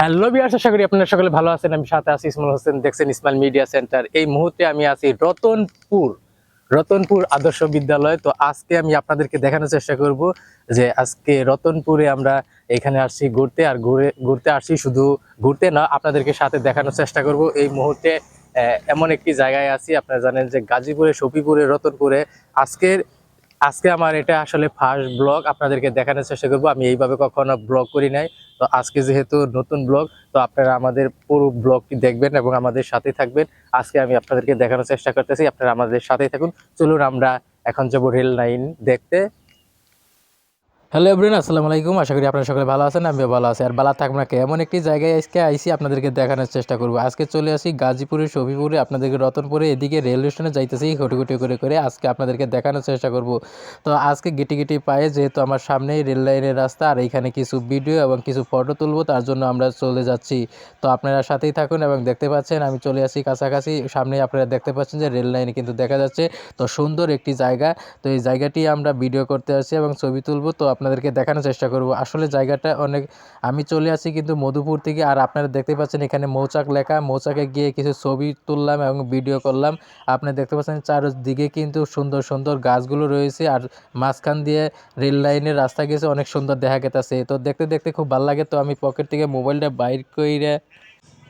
Hello বিয়ার্স আশা করি আপনারা সকলে ভালো আছেন। আমি সাথে আছি ইসমাইল হোসেন। দেখছেন ইসমাইল মিডিয়া সেন্টার। এই মুহূর্তে আমি আছি রতনপুর রতনপুর আদর্শ বিদ্যালয়। তো আজকে আমি আপনাদেরকে দেখানোর চেষ্টা করব যে আজকে রতনপুরে আমরা এখানে আসছি ঘুরতে। আর ঘুরে ঘুরতে আসছি শুধু ঘুরতে না, আপনাদেরকে সাথে দেখানোর চেষ্টা করব। এই মুহূর্তে এমন একটি জায়গায় আছি। আপনারা জানেন যে গাজীপুরে সফিপুরে রতনপুরে আজকের আজকে আমার এটা আসলে ফার্স্ট ব্লগ আপনাদেরকে দেখানোর চেষ্টা করব। আমি এইভাবে কখনো ব্লগ করি নাই। তো আজকে যেহেতু নতুন ব্লগ তো আপনারা আমাদের পুরো ব্লগটি দেখবেন এবং আমাদের সাথেই থাকবেন। আজকে আমি আপনাদেরকে দেখানোর চেষ্টা করতেছি, আপনারা আমাদের সাথেই থাকুন। চলুন আমরা এখন যাব রেল লাইন দেখতে। হ্যালো এভরিন আসসালামু আলাইকুম। আশা করি আপনারা সকলে ভালো আছেন, আমিও ভালো আছি। আর ভালো থাকব না কে, এমন একটি জায়গায় আজকে আইসি, আপনাদেরকে দেখানোর চেষ্টা করব। আজকে চলে আসি গাজীপুরে সফিপুরে আপনাদেরকে রতনপুরে, এদিকে রেল স্টেশনে যাইতেছি, হটুকুটি করে করে আজকে আপনাদেরকে দেখানোর চেষ্টা করব। তো আজকে গেটি গেটি পায়ে যেহেতু আমার সামনেই রেল লাইনের রাস্তা, আর এইখানে কিছু ভিডিও এবং কিছু ফটো তুলবো, তার জন্য আমরা চলে যাচ্ছি। তো আপনারা সাথেই থাকুন এবং দেখতে পাচ্ছেন, আমি চলে আসি কাছাকাছি, সামনেই আপনারা দেখতে পাচ্ছেন যে রেল লাইনে কিন্তু দেখা যাচ্ছে। তো সুন্দর একটি জায়গা, তো এই জায়গাটি আমরা ভিডিও করতে আসছি এবং ছবি তুলবো। তো আপনাদেরকে দেখানোর চেষ্টা করব। আসলে জায়গাটা অনেক, আমি চলে আসি কিন্তু মধুপুর থেকে আর আপনারা দেখতে পাচ্ছেন এখানে মৌচাক লেখা। মৌচাকে গিয়ে কিছু ছবি তুললাম এবং ভিডিও করলাম। আপনি দেখতে পাচ্ছেন চারদিকে কিন্তু সুন্দর সুন্দর গাছগুলো রয়েছে আর মাঝখান দিয়ে রেল লাইনের রাস্তা গেছে, অনেক সুন্দর দেখা গেতেছে। তো দেখতে দেখতে খুব ভালো লাগে। তো আমি পকেট থেকে মোবাইলটা বাইর করে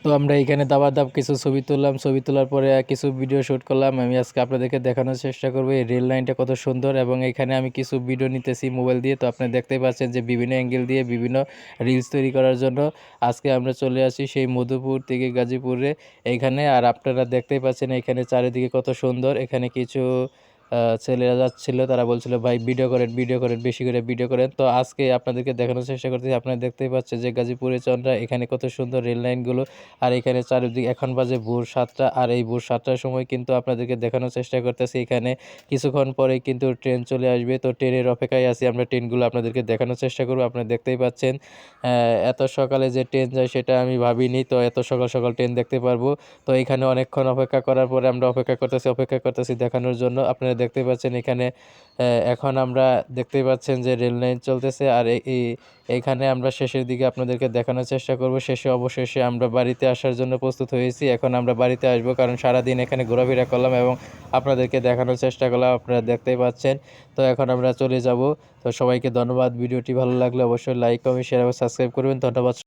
তো আমরা এখানে দাবা দাব কিছু ছবি তুললাম, ছবি তোলার পরে কিছু ভিডিও শ্যুট করলাম। আমি আজকে আপনাদেরকে দেখানোর চেষ্টা করব এই রেল লাইনটা কত সুন্দর এবং এখানে আমি কিছু ভিডিও নিতেছি মোবাইল দিয়ে। তো আপনি দেখতেই পাচ্ছেন যে বিভিন্ন অ্যাঙ্গেল দিয়ে বিভিন্ন রিলস তৈরি করার জন্য আজকে আমরা চলে আসি সেই মধুপুর থেকে গাজীপুরে। এইখানে আর আপনারা দেখতেই পাচ্ছেন এখানে চারিদিকে কত সুন্দর। এখানে কিছু ছেলেরা যাচ্ছিল, তারা বলছিল, ভাই ভিডিও করেন ভিডিও করেন, বেশি করে ভিডিও করেন। তো আজকে আপনাদেরকে দেখানোর চেষ্টা করতেছি। আপনারা দেখতেই পাচ্ছেন যে গাজীপুরে চন্দ্রা, এখানে কত সুন্দর রেল লাইনগুলো আর এখানে চারিদিকে, এখন বাজে ভোর সাতটা। আর এই ভোর সাতটার সময় কিন্তু আপনাদেরকে দেখানোর চেষ্টা করতেছি। এখানে কিছুক্ষণ পরে কিন্তু ট্রেন চলে আসবে। তো ট্রেনের অপেক্ষায় আছি আমরা। ট্রেনগুলো আপনাদেরকে দেখানোর চেষ্টা করব। আপনারা দেখতেই পাচ্ছেন এত সকালে যে ট্রেন যায় সেটা আমি ভাবিনি। তো এত সকাল সকাল ট্রেন দেখতে পারব। তো এখানে অনেকক্ষণ অপেক্ষা করার পরে আমরা অপেক্ষা করতেছি অপেক্ষা করতেছি দেখানোর জন্য। আপনারা দেখতে পাচ্ছেন এখানে এখন আমরা দেখতেই পাচ্ছেন যে রেল লাইন চলতেছে আর এই- এখানে আমরা শেষের দিকে আপনাদেরকে দেখানোর চেষ্টা করব। শেষে, অবশেষে আমরা বাড়িতে আসার জন্য প্রস্তুত হয়েছি। এখন আমরা বাড়িতে আসব কারণ সারাদিন এখানে ঘোরাফেরা করলাম এবং আপনাদেরকে দেখানোর চেষ্টা করলাম, আপনারা দেখতেই পাচ্ছেন। তো এখন আমরা চলে যাব। তো সবাইকে ধন্যবাদ। ভিডিওটি ভালো লাগলে অবশ্যই লাইক কমেন্ট শেয়ার এবং সাবস্ক্রাইব করবেন। ধন্যবাদ।